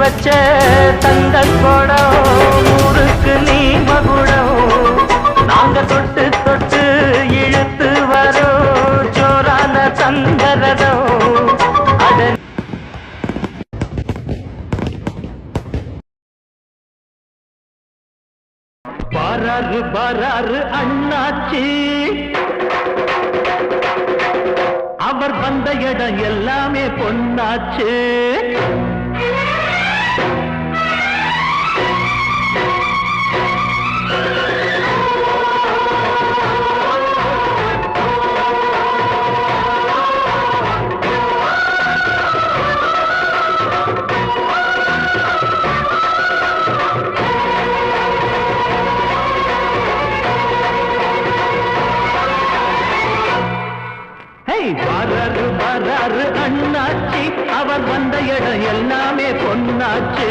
வச்ச தந்த குடம் ஊருக்கு நீ மகுடம். நாங்க தொட்டு தொட்டு இழுத்து வரோ ஜோரான தந்தரதோ பாராரு பாராரு அண்ணாச்சி. அவர் வந்த இடம் எல்லாமே பொன்னாச்சு. எல்லாமே பொன்னாச்சு